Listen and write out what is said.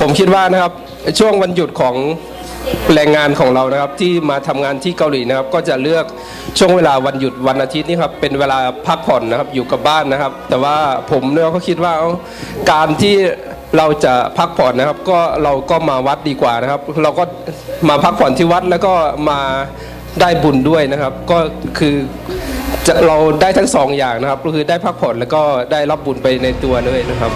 ผมคิดว่านะครับช่วงวันหยุดของแรงงานของเรานะครับ ที่มาทำงานที่เกาหลีนะครับ ก็จะเลือกช่วงเวลาวันหยุดวันอาทิตย์นี่ครับเป็นเวลาพักผ่อนนะครับอยู่กับบ้านนะครับ แต่ว่าผมเนี่ยก็คิดว่าการที่เราจะพักผ่อนนะครับ ก็เราก็มาวัดดีกว่านะครับ เราก็มาพักผ่อนที่วัดแล้วก็มาได้บุญด้วยนะครับ ก็คือเราได้ทั้งสองอย่างนะครับก็คือได้พักผ่อนแล้วก็ได้รับบุญไปในตัวเลยนะครับ